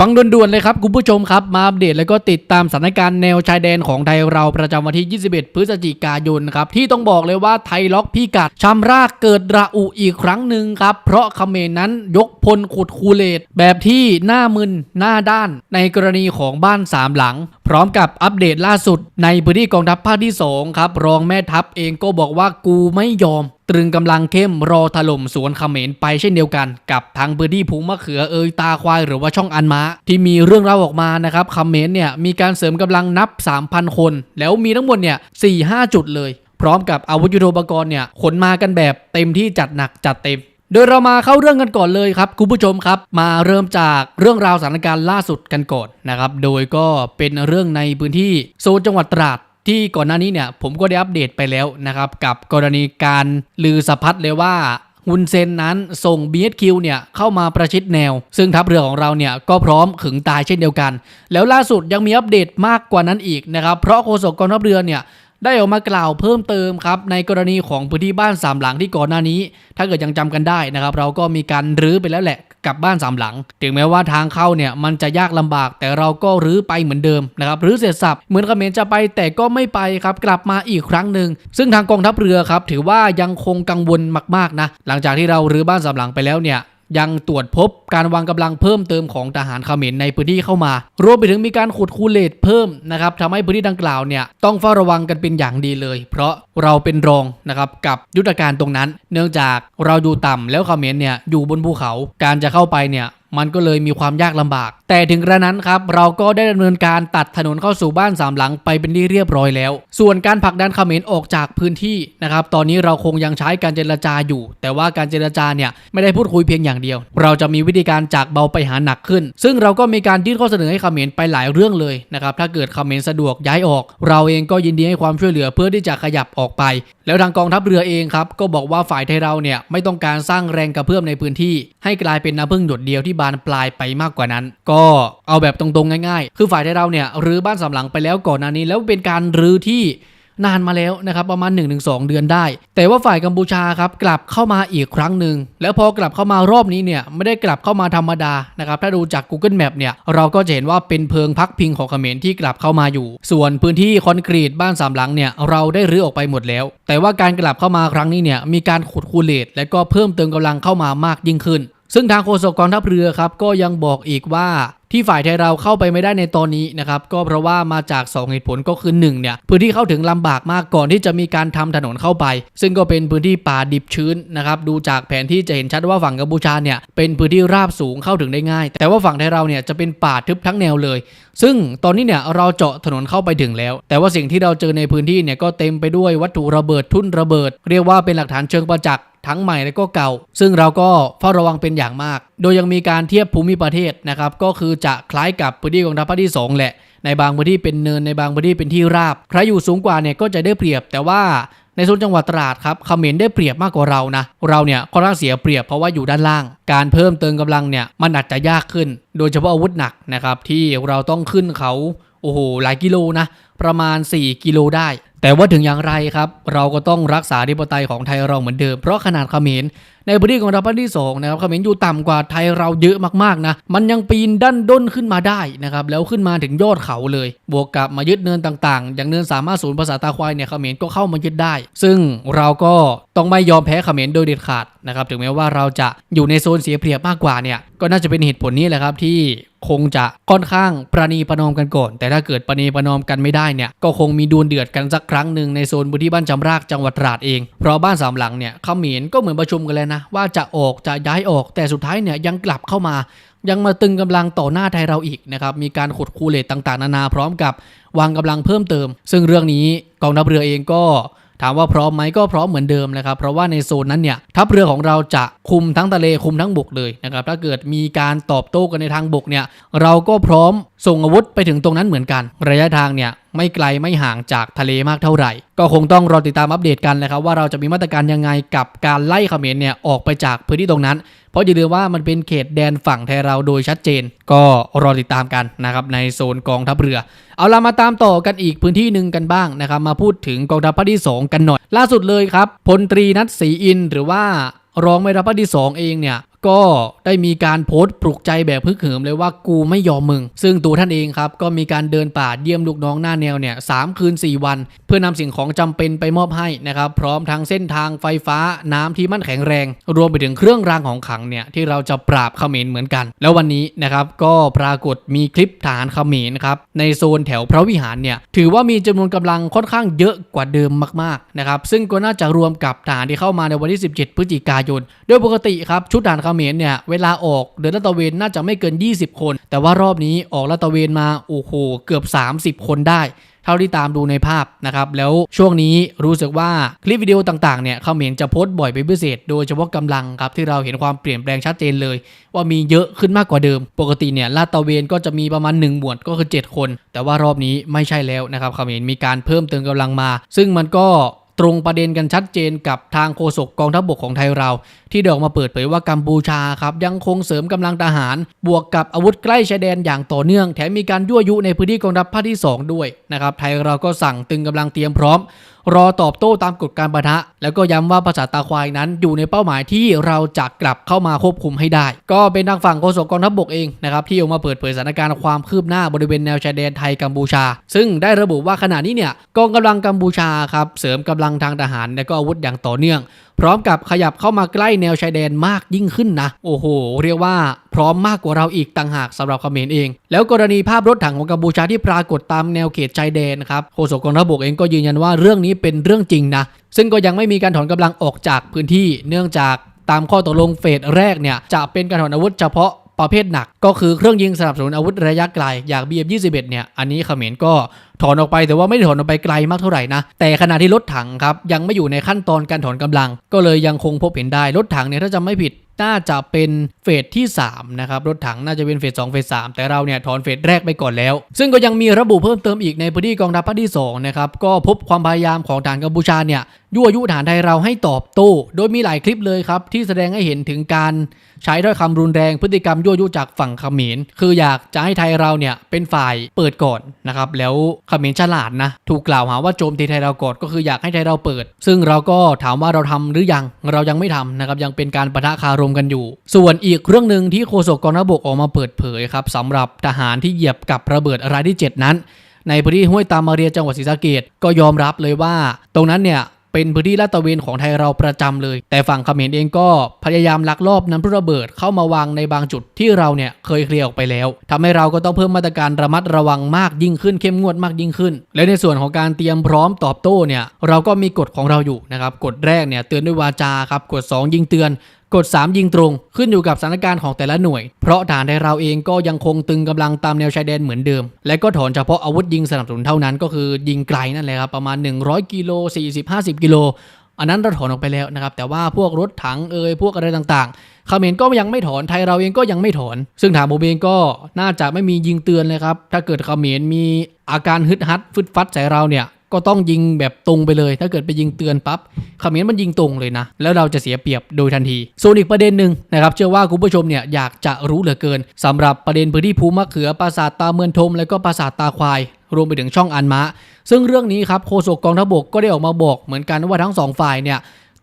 ฟังด่วนๆเลยครับคุณผู้ชมครับ มาอัปเดตแล้วก็ติดตามสถานการณ์แนวชายแดนของไทยเราประจำวันที่ 21 พฤศจิกายนครับ ที่ต้องบอกเลยว่าไทยล็อกพิกัดชำรากเกิดระอุอีกครั้งหนึ่งครับ เพราะเขมรนั้นยกพลขุดคูเลตแบบที่หน้ามึนหน้าด้าน ในกรณีของบ้านสามหลัง พร้อมกับอัปเดตล่าสุด ในพื้นที่กองทัพภาคที่2ครับรองแม่ทัพเองก็บอกว่ากูไม่ยอม ตรึงกำลังเข้มรอถล่มสวนเขมรไปเช่นเดียวกันกับทางพื้นที่พุงมะเขือเอยตาควายหรือว่าช่องอันม้าที่มีเรื่องราวออกมานะครับเขมรเนี่ยมีการเสริมกำลังนับ 3,000 คน แล้วมีทั้งหมดเนี่ย4-5จุดเลย พร้อมกับอาวุธยุทโธปกรณ์เนี่ยขนมากันแบบเต็มที่จัดหนักจัดเต็มโดยเรามาเข้าเรื่องกันก่อนเลยครับคุณผู้ชมครับ มาเริ่มจากเรื่องราวสถานการณ์ล่าสุดกันก่อนนะครับ โดยก็เป็นเรื่องในพื้นที่โซนจังหวัดตราด ที่ก่อนหน้านี้เนี่ยผมก็ได้อัปเดตไปแล้วนะครับ กับกรณีการลือสะพัดเลยว่าฮุนเซนนั้นส่ง BSQ เนี่ยเข้ามาประชิดแนว ซึ่งทัพเรือของเราเนี่ยก็พร้อมขึงตายเช่นเดียวกัน แล้วล่าสุดยังมีอัปเดตมากกว่านั้นอีกนะครับ เพราะโฆษกกองทัพเรือเนี่ย ได้ออกมากล่าวเพิ่มเติมครับในกรณีของพื้นที่บ้านสามหลังที่ก่อนหน้านี้ ถ้าเกิดยังจำกันได้นะครับ เราก็มีการรื้อไปแล้วแหละกับบ้านสามหลัง ถึงแม้ว่าทางเข้าเนี่ยมันจะยากลำบาก แต่เราก็รื้อไปเหมือนเดิมนะครับรื้อเสร็จสับเหมือนเมรจะไปแต่ก็ไม่ไปครับกลับมาอีกครั้งหนึ่งซึ่งทางกองทัพเรือครับถือว่ายังคงกังวลมากๆนะหลังจากที่เรารื้อบ้านสามหลังไปแล้วเนี่ย ยังตรวจพบการวางกำลังเพิ่มเติมของทหารเขมรในพื้นที่เข้ามา รวมไปถึงมีการขุดคูเลตเพิ่มนะครับทำให้พื้นที่ดังกล่าวเนี่ยต้องเฝ้าระวังกันเป็นอย่างดีเลย เพราะเราเป็นรองนะครับกับยุทธการตรงนั้น เนื่องจากเราอยู่ต่ำแล้วเขมรเนี่ยอยู่บนภูเขาการจะเข้าไปเนี่ย มันก็เลยมีความยากลำบาก แต่ถึงกระนั้นครับเราก็ได้ดำเนินการตัดถนนเข้าสู่บ้านสามหลังไปเป็นที่เรียบร้อยแล้ว ส่วนการผลักดันเขมรออกจากพื้นที่นะครับตอนนี้เราคงยังใช้การเจรจาอยู่ แต่ว่าการเจรจาเนี่ยไม่ได้พูดคุยเพียงอย่างเดียว เราจะมีวิธีการจากเบาไปหาหนักขึ้น ซึ่งเราก็มีการยื่นข้อเสนอให้เขมรไปหลายเรื่องเลยนะครับถ้าเกิดเขมรสะดวกย้ายออก เราเองก็ยินดีให้ความช่วยเหลือเพื่อที่จะขยับออกไป แล้วทางกองทัพเรือเองครับก็บอกว่าฝ่ายไทยเราเนี่ยไม่ต้องการสร้างแรงกระเพื่อมในพื้นที่ ให้กลายเป็นน้ำพึ่งหยดเดียวที่บานปลายไปมากกว่านั้น ก็เอาแบบตรงๆง่ายๆ คือฝ่ายไทยเราเนี่ยรื้อบ้านสำหลังไปแล้วก่อนหน้านี้ แล้วเป็นการรื้อที่นานมาแล้วนะครับประมาณ 1-2 เดือนได้ แต่ว่าฝ่ายกัมพูชาครับกลับเข้ามาอีกครั้งหนึ่งแล้วพอกลับเข้ามารอบนี้เนี่ยไม่ได้กลับเข้ามาธรรมดานะครับถ้าดูจาก Google Map เนี่ยเราก็จะเห็นว่าเป็นเพิงพักพิงของเขมรที่กลับเข้ามาอยู่ ส่วนพื้นที่คอนกรีตบ้านสามหลังเนี่ยเราได้รื้อออกไปหมดแล้ว แต่ว่าการกลับเข้ามาครั้งนี้เนี่ยมีการขุดคูเลตและก็เพิ่มเติมกำลังเข้ามามากยิ่งขึ้น ซึ่งทางโฆษกกองทัพเรือครับก็ยังบอกอีกว่าที่ฝ่ายไทยเราเข้าไปไม่ได้ในตอนนี้นะครับก็เพราะว่ามาจาก 2 เหตุผลก็คือ1เนี่ยพื้นที่เข้าถึงลำบากมากก่อนที่จะมีการทำถนนเข้าไป ซึ่งก็เป็นพื้นที่ป่าดิบชื้นนะครับดูจากแผนที่จะเห็นชัดว่าฝั่งกัมพูชาเนี่ยเป็นพื้นที่ราบสูงเข้าถึงได้ง่าย แต่ว่าฝั่งไทยเราเนี่ยจะเป็นป่าทึบทั้งแนวเลย ซึ่งตอนนี้เนี่ยเราเจาะถนนเข้าไปถึงแล้ว แต่ว่าสิ่งที่เราเจอในพื้นที่เนี่ยก็เต็มไปด้วยวัตถุระเบิดทุ่นระเบิด เรียกว่าเป็นหลักฐานเชิงประจักษ์ ทั้งใหม่และก็เก่า ซึ่งเราก็เฝ้าระวังเป็นอย่างมาก โดยยังมีการเทียบภูมิประเทศนะครับก็คือจะคล้ายกับพื้นที่กองทัพภาคที่ 2 แหละ ในบางพื้นที่เป็นเนินในบางพื้นที่เป็นที่ราบ ใครอยู่สูงกว่าเนี่ยก็จะได้เปรียบ แต่ว่าในโซนจังหวัดตราดครับเขมรได้เปรียบมากกว่าเรานะ เราเนี่ยค่อนข้างเสียเปรียบเพราะว่าอยู่ด้านล่าง การเพิ่มเติมกำลังเนี่ยมันอาจจะยากขึ้น โดยเฉพาะอาวุธหนักนะครับที่เราต้องขึ้นเขาโอ้โหหลายกิโลนะประมาณ 4 กิโลได้ แต่ว่าถึงอย่างไรครับ เราก็ต้องรักษาธิปไตยของไทยเราเหมือนเดิม เพราะขนาดเขมรในพื้นที่ของเราภาคที่2นะครับเขมรอยู่ต่ำกว่าไทยเราเยอะมากๆนะมันยังปีนด้านด้นขึ้นมาได้นะครับแล้วขึ้นมาถึงยอดเขาเลย บวกกับมายึดเนินต่างๆ อย่างเนินสามารถศูนย์ภาษาตาควายเนี่ยเขมรก็เข้ามายึดได้ ซึ่งเราก็ต้องไม่ยอมแพ้เขมรโดยเด็ดขาดนะครับถึงแม้ว่าเราจะอยู่ในโซนเสียเปรียบมากกว่าเนี่ยก็น่าจะเป็นเหตุผลนี้แหละครับที่คงจะค่อนข้างประนีประนอมกันก่อน แต่ถ้าเกิดประนีประนอมกันไม่ได้เนี่ย ก็คงมีดวลเดือดกันสักครั้งหนึ่งในโซนพื้นที่บ้านจำรากจังหวัดตราดเอง เพราะบ้านสามหลังเนี่ยเขมรก็เหมือนประชุมกันเลยนะ ว่าจะออกจะย้ายออก แต่สุดท้ายเนี่ยยังกลับเข้ามา ยังมาตึงกำลังต่อหน้าไทยเราอีกนะครับ มีการขุดคูเลตต่างๆ นานาพร้อมกับวางกำลังเพิ่มเติม ซึ่งเรื่องนี้กองทัพเรือเองก็ ถามว่าพร้อมไหมก็พร้อมเหมือนเดิมนะครับ เพราะว่าในโซนนั้นเนี่ยทัพเรือของเราจะคุมทั้งทะเลคุมทั้งบกเลยนะครับถ้าเกิดมีการตอบโต้กันในทางบกเนี่ยเราก็พร้อมส่งอาวุธไปถึงตรงนั้นเหมือนกัน ระยะทางเนี่ยไม่ไกลไม่ห่างจากทะเลมากเท่าไหร่ ก็คงต้องรอติดตามอัปเดตกันนะครับว่าเราจะมีมาตรการยังไงกับการไล่เขมรเนี่ยออกไปจากพื้นที่ตรงนั้น ราะอย่าลืมว่ามันเป็นเขตแดนฝั่งไทยเราโดยชัดเจน ก็รอติดตามกันนะครับในโซนกองทัพเรือ เอาละมาตามต่อกันอีกพื้นที่หนึ่งกันบ้างนะครับมาพูดถึงกองทัพภาคที่ 2 กันหน่อย ล่าสุดเลยครับพลตรีนัทศรีอินหรือว่ารองแม่ทัพภาคที่ 2 เองเนี่ยก็ได้มีการโพสต์ปลุกใจแบบพึกเหิมเลยว่ากูไม่ยอมมึง ซึ่งตัวท่านเองครับ ก็มีการเดินป่าเยี่ยมลูกน้องหน้าแนวเนี่ยสามคืน 4 วัน เพื่อนำสิ่งของจำเป็นไปมอบให้นะครับ พร้อมทั้งเส้นทางไฟฟ้าน้ำที่มั่นแข็งแรง รวมไปถึงเครื่องรางของขลังเนี่ยที่เราจะปราบเขมรเหมือนกัน แล้ววันนี้นะครับก็ปรากฏมีคลิปฐานเขมรครับในโซนแถวพระวิหารเนี่ยถือว่ามีจำนวนกำลังค่อนข้างเยอะกว่าเดิมมากๆนะครับซึ่งก็น่าจะรวมกับฐานที่เข้ามาในวันที่ 17 พฤศจิกายน โดยปกติครับชุดฐานเขมรเนี่ยเวลาออกเดินลาดตระเวนน่าจะไม่เกิน 20 คน แต่ว่ารอบนี้ออกลาดตระเวนมาโอ้โหเกือบ 30 คนได้เท่าที่ตามดูในภาพนะครับ แล้วช่วงนี้รู้สึกว่าคลิปวิดีโอต่างๆเนี่ยเขมรจะโพสต์บ่อยเป็นพิเศษ โดยเฉพาะกำลังครับที่เราเห็นความเปลี่ยนแปลงชัดเจนเลย ว่ามีเยอะขึ้นมากกว่าเดิม ปกติเนี่ยลาดตะเวนก็จะมีประมาณ 1 หมวดก็คือ 7 คน แต่ว่ารอบนี้ไม่ใช่แล้วนะครับเขมรมีการเพิ่มเติมกำลังมา ซึ่งมันก็ ตรงประเด็นกันชัดเจนกับทางโฆษกกองทัพบกของไทยเรา ที่เด้ออกมาเปิดเผยว่ากัมพูชาครับยังคงเสริมกำลังทหาร บวกกับอาวุธใกล้ชายแดนอย่างต่อเนื่อง แถมมีการยั่วยุในพื้นที่กองทัพภาคที่ 2 ด้วยนะครับไทยเราก็สั่งตึงกำลังเตรียมพร้อม รอตอบโต้ตามกฎการประทะ แล้วก็ย้ำว่าภาษาตาควายนั้นอยู่ในเป้าหมายที่เราจะกลับเข้ามาควบคุมให้ได้ ก็เป็นทางฝั่งโฆษกกองทัพบกเองนะครับที่ออกมาเปิดเผยสถานการณ์ความคืบหน้าบริเวณแนวชายแดนไทยกัมพูชา ซึ่งได้ระบุว่าขณะนี้เนี่ยกองกำลังกัมพูชาครับเสริมกำลังทางทหารและก็อาวุธอย่างต่อเนื่อง พร้อมกับขยับเข้ามาใกล้แนวชายแดนมากยิ่งขึ้นนะ โอ้โห เรียกว่าพร้อมมากกว่าเราอีกต่างหากสำหรับเขมรเอง แล้วกรณีภาพรถถังของกัมพูชาที่ปรากฏตามแนวเขตชายแดนครับโฆษกกองทัพบกเองก็ยืนยันว่าเรื่องนี้เป็นเรื่องจริงนะ ซึ่งก็ยังไม่มีการถอนกำลังออกจากพื้นที่ เนื่องจากตามข้อตกลงเฟสแรกเนี่ยจะเป็นการถอนอาวุธเฉพาะ ประเภทหนัก ก็คือเครื่องยิงสนับสนุนอาวุธระยะไกลอย่าง BM21 เนี่ยอันนี้เขมรก็ถอนออกไปแต่ว่าไม่ได้ถอนออกไปไกลมากเท่าไหร่นะ แต่ขณะที่รถถังครับยังไม่อยู่ในขั้นตอนการถอนกำลัง ก็เลยยังคงพบเห็นได้รถถังเนี่ยถ้าจำไม่ผิดน่าจะเป็นเฟสที่3นะครับรถถังน่าจะเป็นเฟส2เฟส3แต่เราเนี่ยถอนเฟสแรกไปก่อนแล้ว ซึ่งก็ยังมีระบุเพิ่มเติมอีกในพื้นที่กองทัพภาคที่2นะครับก็พบความพยายามของฐานกัมพูชาเนี่ย ยั่วยุฐานไทยเราให้ตอบโต้ โดยมีหลายคลิปเลยครับ ที่แสดงให้เห็นถึงการใช้ถ้อยคำรุนแรงพฤติกรรมยั่วยุจากฝั่งเขมร คืออยากจะให้ไทยเราเนี่ยเป็นฝ่ายเปิดก่อนนะครับแล้วเขมรฉลาดนะถูกกล่าวหาว่าโจมตีไทยเราก่อนก็คืออยากให้ไทยเราเปิด ซึ่งเราก็ถามว่าเราทำหรือยังเรายังไม่ทำนะครับยังเป็นการปะทะคารมกันอยู่ ส่วนอีกเรื่องหนึ่งที่โฆษกกองทัพบกออกมาเปิดเผยครับสำหรับทหารที่เหยียบกับระเบิดรายที่ 7 นั้นในพื้นที่ห้วยตามมาเรียจังหวัดศรีสะเกดก็ยอมรับเลยว่า ตรงนั้นเนี่ย เป็นพื้นที่ลาดตระเวนของไทยเราประจำเลย แต่ฝั่งเขมรเองก็พยายามลักลอบนำพลุระเบิดเข้ามาวางในบางจุดที่เราเนี่ยเคยเคลียร์ออกไปแล้วทำให้เราก็ต้องเพิ่มมาตรการระมัดระวังมากยิ่งขึ้นเข้มงวดมากยิ่งขึ้น และในส่วนของการเตรียมพร้อมตอบโต้เนี่ยเราก็มีกฎของเราอยู่นะครับกฎแรกเนี่ยเตือนด้วยวาจาครับกฎ2ยิงเตือน กด 3 ยิงตรงขึ้นอยู่กับสถานการณ์ของแต่ละหน่วย เพราะฐานในเราเองก็ยังคงตึงกำลังตามแนวชายแดนเหมือนเดิม และก็ถอนเฉพาะอาวุธยิงสนับสนุนเท่านั้นก็คือยิงไกลนั่นแหละครับประมาณ 100 กิโล 40-50 กิโล อันนั้นเราถอนออกไปแล้วนะครับแต่ว่าพวกรถถังเอ่ยพวกอะไรต่างๆเขมรก็ยังไม่ถอนไทยเราเองก็ยังไม่ถอน ซึ่งถามผมเองก็น่าจะไม่มียิงเตือนเลยครับถ้าเกิดเขมรมีอาการฮึดฮัดฟึดฟัดใส่เราเนี่ย ก็ต้องยิงแบบตรงไปเลย ถ้าเกิดไปยิงเตือนปั๊บเขมรมันยิงตรงเลยนะ แล้วเราจะเสียเปรียบโดยทันที ส่วนอีกประเด็นหนึ่งนะครับ เชื่อว่าคุณผู้ชมเนี่ยอยากจะรู้เหลือเกินสำหรับประเด็นพื้นที่ภูมะเขือปราสาทตาเมืองทม และก็ปราสาทตาควาย รวมไปถึงช่องอันมะ ซึ่งเรื่องนี้ครับโฆษกกองทัพบกก็ได้ออกมาบอกเหมือนกันว่าทั้งสองฝ่ายเนี่ย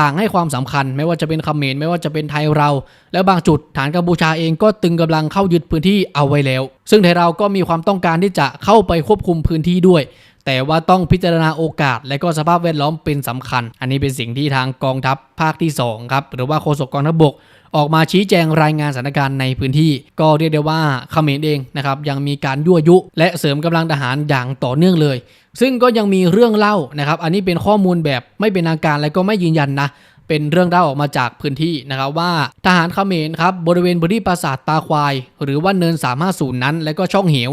ต่างให้ความสำคัญไม่ว่าจะเป็นคเขมรไม่ว่าจะเป็นไทยเรา แล้วบางจุดฐานกัมพูชาเองก็ตึงกำลังเข้ายึดพื้นที่เอาไว้แล้ว ซึ่งไทยเราก็มีความต้องการที่จะเข้าไปควบคุมพื้นที่ด้วย แต่ว่าต้องพิจารณาโอกาส และก็สภาพแวดล้อมเป็นสำคัญ อันนี้เป็นสิ่งที่ทางกองทัพภาคที่2ครับหรือว่าโฆษกกองทัพบกออกมาชี้แจงรายงานสถานการณ์ในพื้นที่ ก็เรียกได้ว่าเขมรเองนะครับยังมีการยั่วยุ และเสริมกำลังทหารอย่างต่อเนื่องเลย ซึ่งก็ยังมีเรื่องเล่านะครับอันนี้เป็นข้อมูลแบบไม่เป็นทางการและก็ไม่ยืนยันนะเป็นเรื่องเล่าออกมาจากพื้นที่นะครับว่าทหารเขมรครับบริเวณพื้นที่ปราสาทตาควาย หรือว่าเนิน 350 นั้น และก็ช่องเหว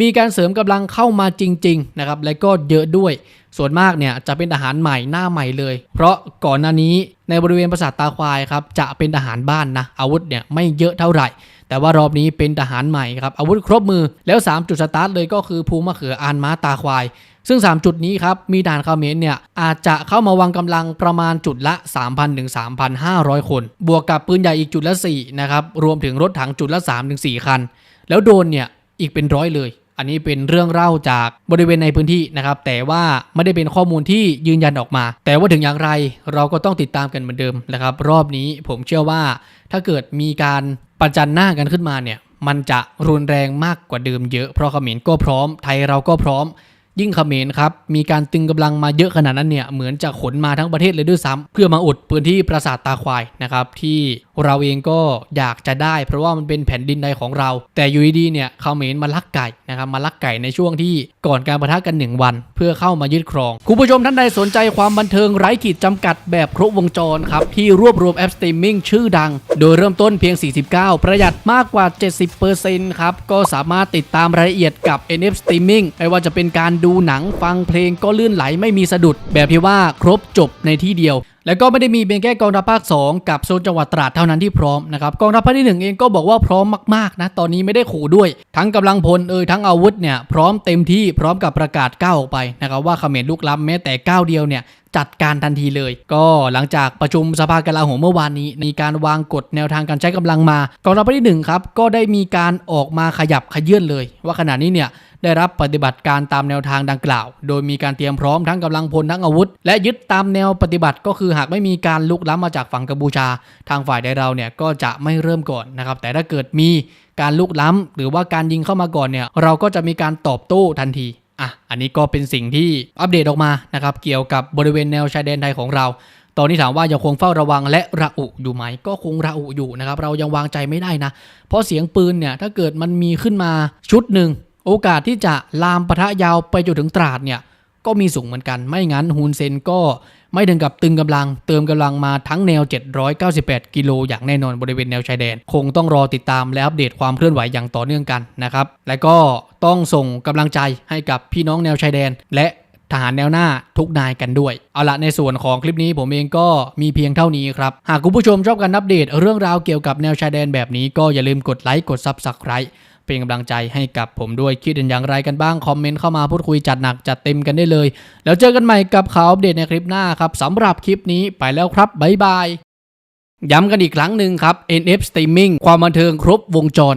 มีการเสริมกำลังเข้ามาจริงๆนะครับและก็เยอะด้วย ส่วนมากเนี่ยจะเป็นทหารใหม่หน้าใหม่เลย เพราะก่อนหน้านี้ในบริเวณปราสาทตาควายครับจะเป็นทหารบ้านนะอาวุธเนี่ยไม่เยอะเท่าไหร่ แต่ว่ารอบนี้เป็นทหารใหม่ครับอาวุธครบมือแล้ว 3 จุดสตาร์ทเลยก็คือภูมะเขืออานม้าตาควาย ซึ่ง 3 จุดนี้ครับมีด่านเมรเนี่ยอาจจะเข้ามาวางกำลังประมาณจุดละ 3,000ถึง3,500 คน บวกกับปืนใหญ่อีกจุดละ4นะครับรวมถึงรถถังจุดละ3-4คัน แล้วโดนเนี่ยอีกเป็นร้อยเลย อันนี้เป็นเรื่องเล่าจากบริเวณในพื้นที่นะครับ แต่ว่าไม่ได้เป็นข้อมูลที่ยืนยันออกมา แต่ว่าถึงอย่างไรเราก็ต้องติดตามกันเหมือนเดิมนะครับ รอบนี้ผมเชื่อว่า ถ้าเกิดมีการประจันหน้ากันขึ้นมาเนี่ย มันจะรุนแรงมากกว่าเดิมเยอะ เพราะเขมรก็พร้อม ไทยเราก็พร้อม ยิ่งเขมรครับ มีการตึงกำลังมาเยอะขนาดนั้นเนี่ย เหมือนจะขนมาทั้งประเทศเลยด้วยซ้ำเพื่อมาอุดพื้นที่ปราสาทตาควายนะครับที่เราเองก็อยากจะได้ เพราะว่ามันเป็นแผ่นดินใดของเรา แต่อยู่ดีๆเนี่ยเขมรมาลักไก่นะครับมาลักไก่ในช่วงที่ก่อนการประทะกันหนึ่งวัน เพื่อเข้ามายึดครอง คุณผู้ชมท่านใดสนใจความบันเทิงไร้ขีดจำกัดแบบครบวงจรครับ ที่รวบรวมแอปสตรีมมิ่งชื่อดัง โดยเริ่มต้นเพียง 49 ประหยัดมากกว่า 70%ครับ ก็สามารถติดตามรายละเอียดกับ NF Streaming ไม่ว่าจะเป็นการดูหนังฟังเพลงก็ลื่นไหลไม่มีสะดุด แบบที่ว่าครบจบในที่เดียว แล้วก็ไม่ได้มีเพียงแค่กองทัพภาค 2 กับโซนจังหวัดตราดเท่านั้นที่พร้อมนะครับกองทัพภาคที่ 1 เองก็บอกว่าพร้อมมากๆนะตอนนี้ไม่ได้ขู่ด้วย ทั้งกำลังพลเอ่ยทั้งอาวุธเนี่ยพร้อมเต็มที่พร้อมกับประกาศก้าวออกไปนะครับว่าเขมรลุกล้ำแม้แต่ก้าวเดียวเนี่ย จัดการทันทีเลย ก็หลังจากประชุมสภากลาโหมเมื่อวานนี้มีการวางกฎแนวทางการใช้กำลังมากองทัพที่หนึ่งครับก็ได้มีการออกมาขยับขยื่นเลย ว่าขณะนี้เนี่ยได้รับปฏิบัติการตามแนวทางดังกล่าว โดยมีการเตรียมพร้อมทั้งกำลังพลทั้งอาวุธ และยึดตามแนวปฏิบัติก็คือหากไม่มีการลุกล้ำมาจากฝั่งกัมพูชา ทางฝ่ายใดเราเนี่ยก็จะไม่เริ่มก่อนนะครับ แต่ถ้าเกิดมีการลุกล้ำหรือว่าการยิงเข้ามาก่อนเนี่ยเราก็จะมีการตอบโต้ทันที อะอันนี้ก็เป็นสิ่งที่อัปเดตออกมานะครับเกี่ยวกับบริเวณแนวชายแดนไทยของเราตอนนี้ถามว่ายังคงเฝ้าระวังและระอุอยู่ไหม ก็คงระอุอยู่นะครับ เรายังวางใจไม่ได้นะ เพราะเสียงปืนเนี่ย ถ้าเกิดมันมีขึ้นมาชุดหนึ่ง โอกาสที่จะลามปะทะยาวไปจนถึงตราดเนี่ย ก็มีสูงเหมือนกัน ไม่งั้นฮุนเซนก็ไม่ถึงกับตึงกำลัง เติมกำลังมาทั้งแนว 798 กิโลอย่างแน่นอนบริเวณแนวชายแดน คงต้องรอติดตามและอัปเดตความเคลื่อนไหวอย่างต่อเนื่องกันนะครับ และก็ ต้องส่งกำลังใจให้กับพี่น้องแนวชายแดน และทหารแนวหน้าทุกนายกันด้วย เอาละในส่วนของคลิปนี้ผมเองก็มีเพียงเท่านี้ครับ หากคุณผู้ชมชอบการอัปเดตเรื่องราวเกี่ยวกับแนวชายแดนแบบนี้ก็อย่าลืมกดไลค์กด Subscribe เป็นกำลังใจให้กับผมด้วยคิดเห็นอย่างไรกันบ้าง คอมเมนต์เข้ามาพูดคุยจัดหนักจัดเต็มกันได้เลย แล้วเจอกันใหม่กับข่าวอัปเดตในคลิปหน้าครับสำหรับคลิปนี้ไปแล้วครับบ๊ายบายย้ำกันอีกครั้งหนึ่งครับ NF Streaming ความบันเทิงครบวงจร